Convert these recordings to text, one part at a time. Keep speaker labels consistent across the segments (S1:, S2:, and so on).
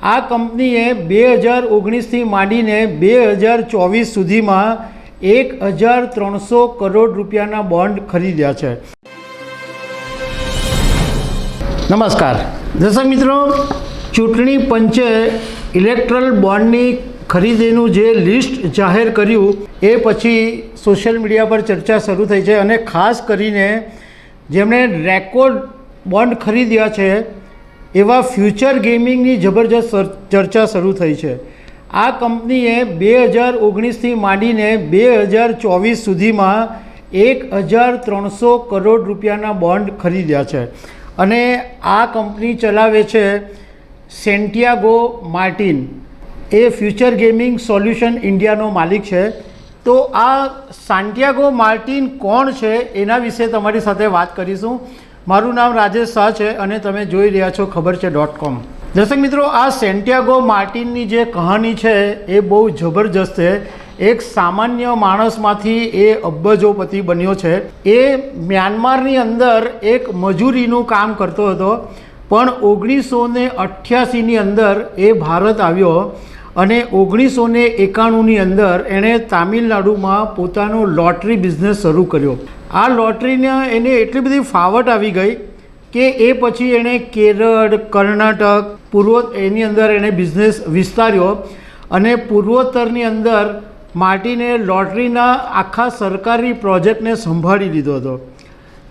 S1: આ કંપનીએ બે હજાર ઓગણીસથી માંડીને બે હજાર ચોવીસ સુધીમાં એક હજાર ત્રણસો કરોડ રૂપિયાના બોન્ડ ખરીદ્યા છે. નમસ્કાર. દર્શક મિત્રો, ચૂંટણી પંચે ઇલેક્ટ્રલ બોન્ડની ખરીદીનું જે લિસ્ટ જાહેર કર્યું, એ પછી સોશિયલ મીડિયા પર ચર્ચા શરૂ થઈ છે અને ખાસ કરીને જેમણે રેકોર્ડ બોન્ડ ખરીદ્યા છે એવા ફ્યુચર ગેમિંગની જબરજસ્ત ચર્ચા શરૂ થઈ છે. આ કંપનીએ બે હજાર ઓગણીસથી માંડીને બે હજાર ચોવીસ સુધીમાં એક હજાર ત્રણસો કરોડ રૂપિયાના બોન્ડ ખરીદ્યા છે. અને આ કંપની ચલાવે છે સેન્ટિયાગો માર્ટિન. એ ફ્યુચર ગેમિંગ સોલ્યુશન ઇન્ડિયાનો માલિક છે. તો આ સાન્ટિયાગો માર્ટિન કોણ છે એના વિશે તમારી સાથે વાત કરીશું. મારું નામ રાજેશ શાહ છે અને તમે જોઈ રહ્યા છો ખબર છે ડોટ કોમ. દર્શક મિત્રો, આ સેન્ટિયાગો માર્ટિનની જે કહાની છે, એ બહુ જબરજસ્ત છે. એક સામાન્ય માણસમાંથી એ અબ્બજોપતિ બન્યો છે. એ મ્યાનમારની અંદર એક મજૂરીનું કામ કરતો હતો. પણ ઓગણીસો ને અઠ્યાસીની અંદર એ ભારત આવ્યો. અને ઓગણીસો ને એકાણુંની અંદર એણે તામિલનાડુમાં પોતાનો લોટરી બિઝનેસ શરૂ કર્યો. આ લોટરીને એને એટલી બધી ફાવટ આવી ગઈ કે એ પછી એણે કેરળ, કર્ણાટક, પૂર્વ એની અંદર એણે બિઝનેસ વિસ્તાર્યો અને પૂર્વોત્તરની અંદર માટીને લોટરીના આખા સરકારી પ્રોજેક્ટને સંભાળી લીધો હતો.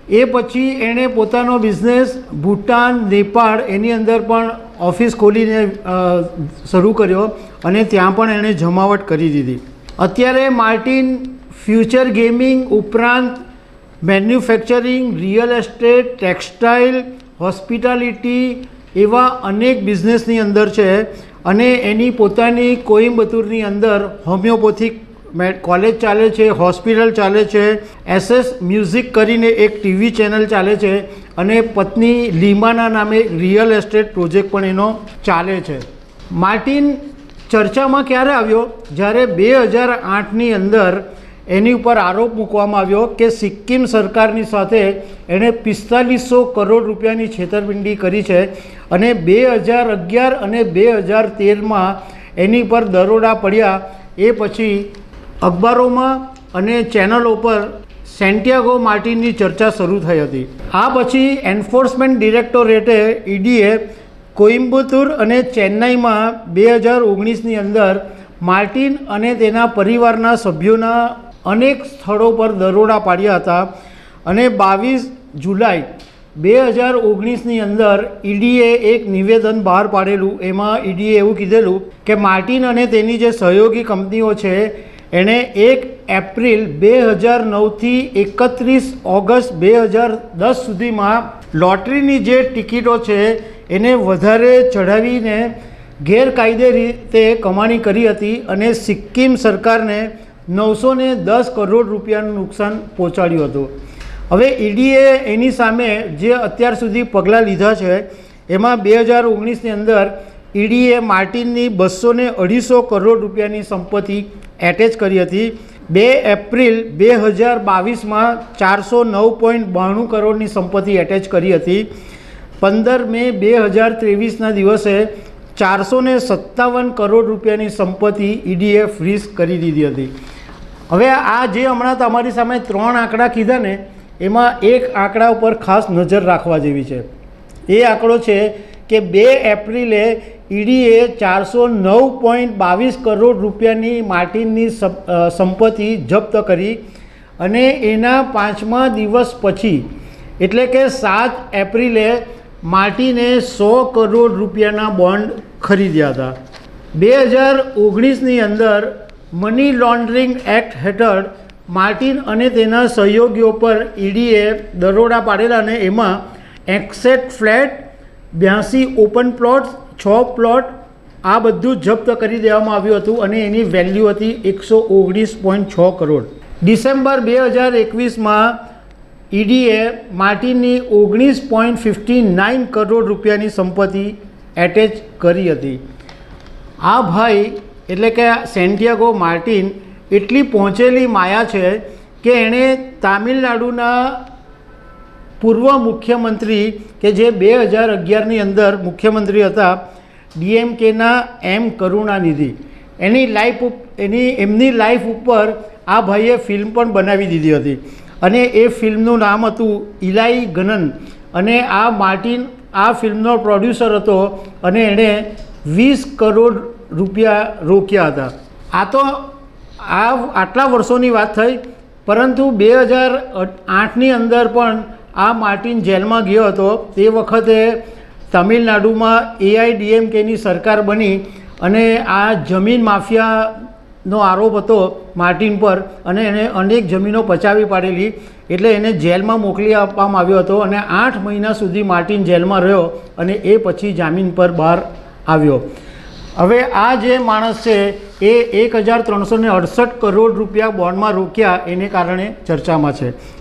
S1: એ પછી એણે પોતાનો બિઝનેસ ભૂટાન, નેપાળ એની અંદર પણ ઓફિસ ખોલીને શરૂ કર્યો અને ત્યાં પણ એણે જમાવટ કરી દીધી. અત્યારે માર્ટિન ફ્યુચર ગેમિંગ ઉપરાંત manufacturing, real estate, textile, hospitality એવા અનેક બિઝનેસની અંદર છે અને એની પોતાની કોઈમ્બતુરની અંદર હોમિયોપેથિક કોલેજ ચાલે છે હોસ્પિટલ ચાલે છે એસએસ મ્યુઝિક કરીને એક ટીવી ચેનલ ચાલે છે અને પત્ની લીમાના નામે રિયલ એસ્ટેટ પ્રોજેક્ટ પણ એનો ચાલે છે. માર્ટિન ચર્ચામાં ક્યારે આવ્યો? જ્યારે બે હજાર આઠની અંદર એની ઉપર આરોપ મૂકવામાં આવ્યો કે સિક્કિમ સરકારની સાથે એણે પિસ્તાલીસો કરોડ રૂપિયાની છેતરપિંડી કરી છે અને બે હજાર અગિયાર અને બે હજાર તેરમાં એની પર દરોડા પડ્યા. એ પછી અખબારોમાં અને ચેનલો પર સેન્ટિયાગો માર્ટિનની ચર્ચા શરૂ થઈ હતી. આ પછી એન્ફોર્સમેન્ટ ડિરેક્ટોરેટે ઈડીએ કોઇમ્બતુર અને ચેન્નાઈમાં બે હજાર ઓગણીસની અંદર માર્ટિન અને તેના પરિવારના સભ્યોના અનેક સ્થળો પર દરોડા પાડ્યા હતા અને બાવીસ જુલાઈ બે હજાર ઓગણીસની અંદર ઈડીએ એક નિવેદન બહાર પાડેલું. એમાં ઈડીએ એવું કીધેલું કે માર્ટિન અને તેની જે સહયોગી કંપનીઓ છે એણે એક એપ્રિલ બે હજાર નવથી એકત્રીસ ઓગસ્ટ બે હજાર દસ સુધીમાં લોટરીની જે ટિકિટો છે એને વધારે ચઢાવીને ગેરકાયદે રીતે કમાણી કરી હતી અને સિક્કિમ સરકારને નવસો ને દસ કરોડ રૂપિયાનું નુકસાન પહોંચાડ્યું હતું. હવે ઈડીએ એની સામે જે અત્યાર સુધી પગલાં લીધા છે, એમાં બે હજાર ઓગણીસની અંદર ઈડીએ માર્ટિનની બસો ને અઢીસો કરોડ રૂપિયાની સંપત્તિ એટેચ કરી હતી. બે એપ્રિલ બે હજાર બાવીસમાં ચારસો નવ પોઈન્ટ બાણું કરોડની સંપત્તિ એટેચ કરી હતી. પંદર મે બે હજાર ત્રેવીસના દિવસે ચારસો સત્તાવન કરોડ રૂપિયાની સંપત્તિ ઈડીએ ફ્રીઝ કરી દીધી હતી. હવે આ જે હમણાં તમારી સામે ત્રણ આંકડા કીધા ને, એમાં એક આંકડા ઉપર ખાસ નજર રાખવા જેવી છે. એ આંકડો છે કે બે એપ્રિલે ઈડીએ ચારસો નવ પોઈન્ટ બાવીસ કરોડ રૂપિયાની માર્ટિનની સપ- સંપત્તિ જપ્ત કરી અને એના પાંચમા દિવસ પછી, એટલે કે સાત એપ્રિલે માર્ટિને સો કરોડ રૂપિયાના બોન્ડ ખરીદ્યા હતા. બે હજાર ઓગણીસની અંદર મની લોન્ડરિંગ એક્ટ હેઠળ માર્ટિન અને તેના સહયોગીઓ પર ઈડીએ દરોડા પાડેલા અને એમાં એક્સેટ ફ્લેટ, બ્યાસી ઓપન પ્લોટ્સ છ પ્લોટ આ બધું જપ્ત કરી દેવામાં આવ્યું હતું અને એની વેલ્યુ હતી એકસો ઓગણીસ પોઈન્ટ છ કરોડ. ડિસેમ્બર બે હજાર એકવીસમાં ઈડીએ માર્ટિનની ઓગણીસ પોઈન્ટ ફિફ્ટી નાઇન કરોડ રૂપિયાની સંપત્તિ એટેચ કરી હતી. આ ભાઈ, એટલે કે સેન્ટિયાગો માર્ટિન, એટલી પહોંચેલી માયા છે કે એણે તામિલનાડુના પૂર્વ મુખ્યમંત્રી કે જે બે હજાર અગિયારની અંદર મુખ્યમંત્રી હતા, ડીએમકેના એમ કરુણાનિધિ. એની લાઈફ એની, એમની લાઈફ ઉપર આ ભાઈએ ફિલ્મ પણ બનાવી દીધી હતી. અને એ ફિલ્મનું નામ હતું ઇલાઈ ગનન. અને આ માર્ટિન, આ ફિલ્મનો પ્રોડ્યુસર હતો અને એણે વીસ કરોડ રૂપિયા રોક્યા હતા. આ તો આ આટલા વર્ષોની વાત થઈ, પરંતુ બે હજાર આઠની અંદર પણ આ માર્ટિન જેલમાં ગયો હતો. તે વખતે તમિલનાડુમાં એઆઈડીએમકેની સરકાર બની અને આ જમીન માફિયાનો આરોપ હતો માર્ટિન પર અને એને અનેક જમીનો પચાવી પાડેલી એટલે એને જેલમાં મોકલી આપવામાં આવ્યો હતો અને આઠ મહિના સુધી માર્ટિન જેલમાં રહ્યો અને એ પછી જામીન પર બહાર આવ્યો. હવે આ જે માણસ છે એ એક હજાર ત્રણસો અડસઠ કરોડ રૂપિયા બોન્ડમાં રોક્યા એને કારણે ચર્ચામાં છે.